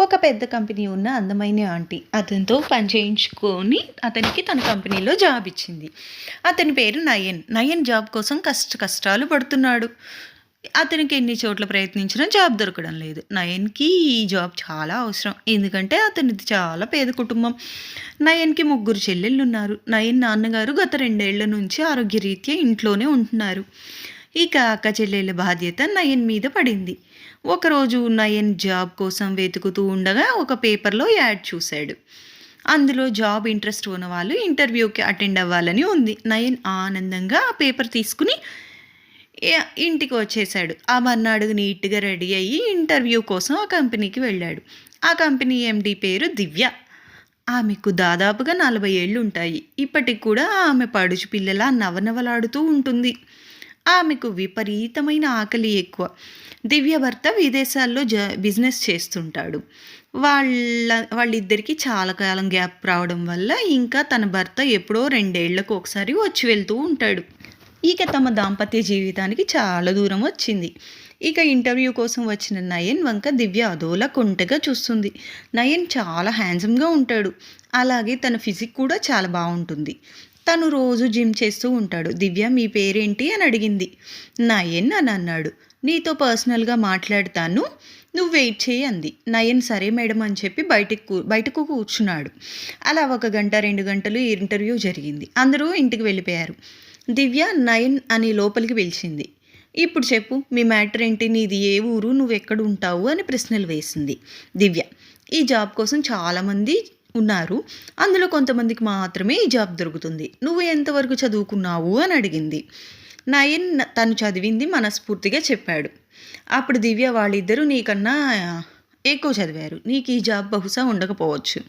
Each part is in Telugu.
ఒక పెద్ద కంపెనీ ఉన్న అందమైన ఆంటీ అతనితో పని చేయించుకొని అతనికి తన కంపెనీలో జాబ్ ఇచ్చింది. అతని పేరు నయన్. నయన్ జాబ్ కోసం కష్ట కష్టాలు పడుతున్నాడు. అతనికి ఎన్ని చోట్ల ప్రయత్నించినా జాబ్ దొరకడం లేదు. నయన్కి ఈ జాబ్ చాలా అవసరం. ఎందుకంటే అతనిది చాలా పేద కుటుంబం. నయన్కి ముగ్గురు చెల్లెళ్ళు ఉన్నారు నయన్ నాన్నగారు గత రెండేళ్ళ నుంచి ఆరోగ్యరీత్యా ఇంట్లోనే ఉంటున్నారు. ఇక అక్క చెల్లెళ్ళ బాధ్యత నయన్ మీద పడింది. ఒకరోజు నయన్ జాబ్ కోసం వెతుకుతూ ఉండగా ఒక పేపర్లో యాడ్ చూశాడు. అందులో జాబ్ ఇంట్రెస్ట్ ఉన్న వాళ్ళు ఇంటర్వ్యూకి అటెండ్ అవ్వాలని ఉంది. నయన్ ఆనందంగా ఆ పేపర్ తీసుకుని ఇంటికి వచ్చేసాడు ఆ మర్నాడు నీట్గా రెడీ అయ్యి ఇంటర్వ్యూ కోసం ఆ కంపెనీకి వెళ్ళాడు. ఆ కంపెనీ ఎండి పేరు దివ్య. ఆమెకు దాదాపుగా నలభై ఏళ్ళు ఉంటాయి. ఇప్పటికి కూడా ఆమె పడుచు పిల్లలా నవనవలాడుతూ ఉంటుంది. ఆమెకు విపరీతమైన ఆకలి ఎక్కువ. దివ్య భర్త విదేశాల్లో జ బిజినెస్ చేస్తుంటాడు. వాళ్ళ వాళ్ళిద్దరికీ చాలా కాలం గ్యాప్ రావడం వల్ల ఇంకా తన భర్త ఎప్పుడో రెండేళ్ళకు ఒకసారి వచ్చి వెళ్తూ ఉంటాడు. ఇక తమ దాంపత్య జీవితానికి చాలా దూరం వచ్చింది. ఇక ఇంటర్వ్యూ కోసం వచ్చిన నయన్ వంక దివ్య అదోలా కొంటగా చూస్తుంది. నయన్ చాలా హ్యాండ్సమ్గా ఉంటాడు. అలాగే తన ఫిజిక్ కూడా చాలా బాగుంటుంది. తను రోజు జిమ్ చేస్తూ ఉంటాడు. దివ్య మీ పేరేంటి? అని అడిగింది. నయన్ అని అన్నాడు. నీతో పర్సనల్గా మాట్లాడతాను. నువ్వు వెయిట్ చేయి అంది. నయన్ సరే మేడం అని చెప్పి బయటకు కూ- బయటకు కూర్చున్నాడు. అలా ఒక గంట రెండు గంటలు ఇంటర్వ్యూ జరిగింది. అందరూ ఇంటికి వెళ్ళిపోయారు. దివ్య నయన్ అని లోపలికి పిలిచింది. ఇప్పుడు చెప్పు మీ మ్యాటర్ ఏంటి? నీది ఏ ఊరు? నువ్వు ఎక్కడ ఉంటావు? అని ప్రశ్నలు వేసింది దివ్య. ఈ జాబ్ కోసం చాలామంది ఉన్నారు. అందులో కొంతమందికి మాత్రమే ఈ జాబ్ దొరుకుతుంది. నువ్వు ఎంతవరకు చదువుకున్నావు అని అడిగింది. నయన్ తను చదివింది మనస్ఫూర్తిగా చెప్పాడు. అప్పుడు దివ్య వాళ్ళిద్దరూ నీకన్నా ఎక్కువ చదివారు. నీకు ఈ జాబ్ బహుశా ఉండకపోవచ్చు.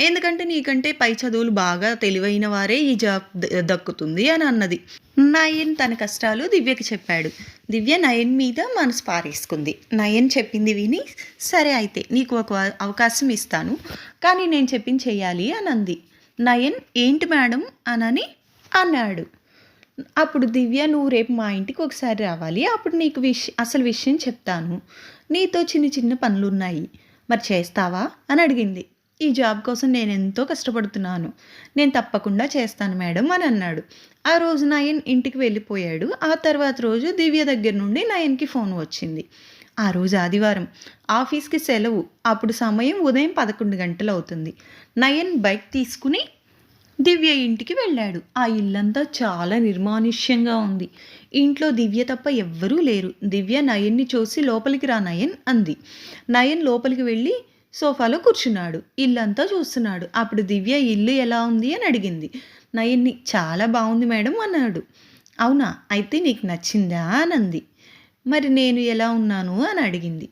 ఎందుకంటే నీకంటే పై చదువులు బాగా తెలివైన వారే ఈ జాబ్ ద- దక్కుతుంది అని అన్నది. నయన్ తన కష్టాలు దివ్యకి చెప్పాడు. దివ్య నయన్ మీద మనసు పారేసుకుంది. నయన్ చెప్పింది విని సరే అయితే నీకు ఒక అవకాశం ఇస్తాను కానీ నేను చెప్పింది చేయాలి అని అంది నయన్ ఏంటి మేడం అనని అన్నాడు. అప్పుడు దివ్య నువ్వు రేపు మా ఇంటికి ఒకసారి రావాలి అప్పుడు నీకు విష అసలు విషయం చెప్తాను. నీతో చిన్న చిన్న పనులు ఉన్నాయి మరి చేస్తావా? అని అడిగింది. ఈ జాబ్ కోసం నేను ఎంతో కష్టపడుతున్నాను. నేను తప్పకుండా చేస్తాను మేడం అని అన్నాడు. ఆ రోజు నయన్ ఇంటికి వెళ్ళిపోయాడు. ఆ తర్వాత రోజు దివ్య దగ్గర నుండి నయన్కి ఫోన్ వచ్చింది. ఆ రోజు ఆదివారం. ఆఫీస్కి సెలవు. అప్పుడు సమయం ఉదయం పదకొండు గంటలు అవుతుంది. నయన్ బైక్ తీసుకుని దివ్య ఇంటికి వెళ్ళాడు. ఆ ఇల్లంతా చాలా నిర్మానుష్యంగా ఉంది. ఇంట్లో దివ్య తప్ప ఎవ్వరూ లేరు. దివ్య నయన్ని చూసి లోపలికి రా నయన్ అంది. నయన్ లోపలికి వెళ్ళి సోఫాలో కూర్చున్నాడు. ఇల్లంతా చూస్తున్నాడు. అప్పుడు దివ్య ఇల్లు ఎలా ఉంది? అని అడిగింది. నయన్ని చాలా బాగుంది మేడం అన్నాడు. అవునా? అయితే నీకు నచ్చిందా? అని మరి నేను ఎలా ఉన్నాను? అని అడిగింది.